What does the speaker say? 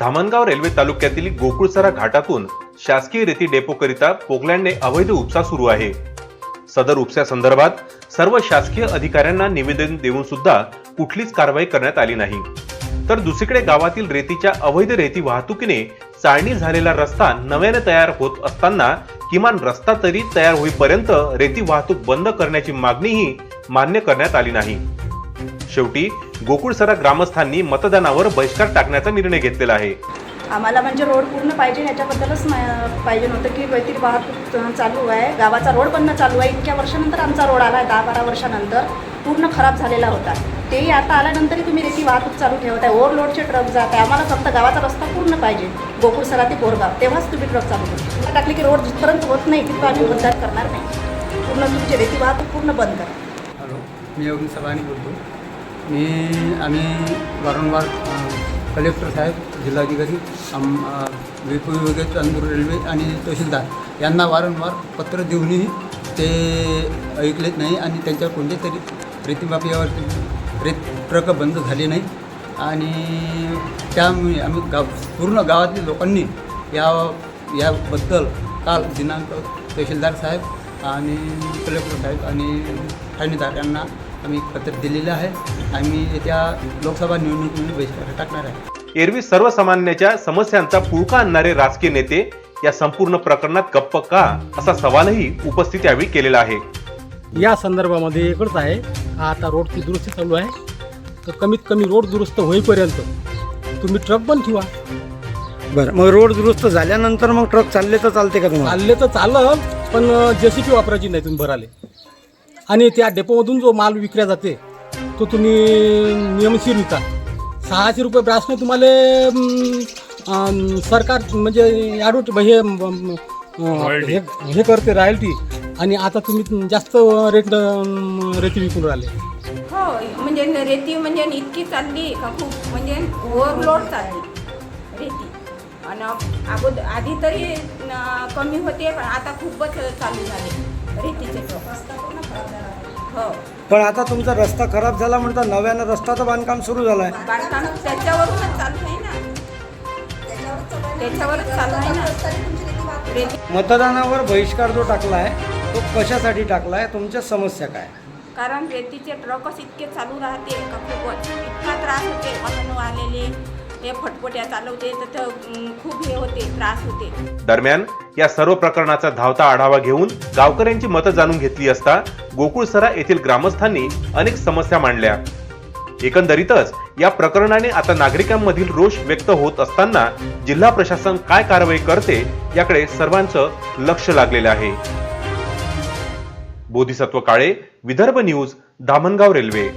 Dhamangaon railway तालुक्यातील गोकुळसरा घाटातून शासकीय रेती डेपोकरिता पोकलँडने अवैध उपसा सुरू आहे. सदर उपसा संदर्भात सर्व शासकीय अधिकाऱ्यांना निवेदन देऊन सुद्धा कुठलीच कारवाई करण्यात आली नाही. तर दुसरीकडे गावातील रेतीच्या अवैध रेती वाहतुकीने चाळणी झालेला रस्ता नव्याने तयार होत असताना किमान रस्ता तरी तयार होईपर्यंत रेती वाहतूक बंद करण्याची मागणीही मान्य करण्यात आली नाही. शेवटी गोकुळसरा ग्रामस्थांनी मतदानावर बहिष्कार टाकण्याचा निर्णय घेतलेला आहे. आम्हाला म्हणजे रोड पूर्ण पाहिजे ह्याच्याबद्दलच मा- पाहिजे नव्हतं की काहीतरी वाहतूक चालू आहे. गावाचा रोड बनणं चालू आहे. इतक्या वर्षानंतर आमचा रोड आला आहे दहा बारा वर्षानंतर. पूर्ण खराब झालेला होता. तेही आता आल्यानंतरही तुम्ही रेती वाहतूक चालू ठेवत आहे. ओव्हरलोडचे ट्रक जात आहे. आम्हाला फक्त गावाचा रस्ता पूर्ण पाहिजे. गोकुळसरा ते बोरगाव तेव्हाच तुम्ही ट्रक चालू करा. टाकले की रोड जिथपर्यंत होत नाही तिथं आम्ही बंद करणार नाही. पूर्ण तुमची रेती वाहतूक पूर्ण बंद करा. हॅलो मी योगी सभानी बोलतो. मी आम्ही वारंवार कलेक्टर साहेब जिल्हाधिकारी आम अ, विपुल चांदूर रेल्वे आणि तहसीलदार यांना वारंवार पत्र देऊनही ते ऐकलेत नाही आणि त्यांच्या कोणत्या तरी रेतीमाफियावरती रेत ट्रक बंद झाले नाही. आणि त्यामुळे आम्ही गाव पूर्ण गावातील लोकांनी या याबद्दल काल दिनांक तहसीलदार साहेब आणि कलेक्टर साहेब आणि ठाणेदार यांना आम्ही पत्र दिलेलं आहे. आम्ही येत्या लोकसभा निवडणुकीमध्ये बहिष्कार टाकणार आहे. एरवी सर्वसामान्याच्या समस्यांचा पुळका आणणारे राजकीय नेते या संपूर्ण प्रकरणात गप्प का असा सवालही उपस्थित यावेळी केलेला आहे. या संदर्भामध्ये एकच आहे आता रोडची दुरुस्ती चालू आहे. तर कमीत कमी रोड दुरुस्त होईपर्यंत तुम्ही ट्रक बंद ठेवा. बरं मग रोड दुरुस्त झाल्यानंतर मग ट्रक चालले तर चालते का तुम्हाला? चालले तर चाललं पण जेसीपी वापरायची नाही तुम्ही भराले. आणि त्या डेपोमधून जो माल विकल्या जाते तो तुम्ही नियमशीर विका. सहाशे रुपये ब्रासने तुम्हाला अं, सरकार म्हणजे ॲडवट हे हे हे करते रॉयल्टी आणि आता तुम्ही जास्त रेट रेती विकून राहिले. हो म्हणजे रेती म्हणजे इतकी चालली का खूप? म्हणजे ओव्हरलोड चालली. आणि अगोदर आधी तरी कमी होते पण आता खूपच चालू झाले. रेतीचे ट्रक हो. पण आता तुमचा रस्ता खराब झाला म्हणता नव्यानं रस्त्याचं बांधकाम सुरू झालं आहे बांधकाम त्याच्यावरूनच चालू आहे ना. त्याच्यावरच चालू आहे ना. रेती मतदानावर बहिष्कार जो टाकला आहे तो कशासाठी टाकला आहे तुमच्या समस्या काय? कारण रेतीचे ट्रकच इतके चालू राहते का खूपच? इतका त्रास होते मधून आलेले. हे फटफट्या चालवते तर खूप हे होते त्रास होते. दरम्यान या सर्व प्रकरणाचा धावता आढावा घेऊन गावकऱ्यांची मतं जाणून घेतली असता गोकुळसरा येथील ग्रामस्थांनी अनेक समस्या मांडल्या. एकंदरीतच या प्रकरणाने आता नागरिकांमधील रोष व्यक्त होत असताना जिल्हा प्रशासन काय कारवाई करते याकडे सर्वांचं लक्ष लागलेलं आहे. Bodhisattva Kale Vidarbha news Dhamangaon railway.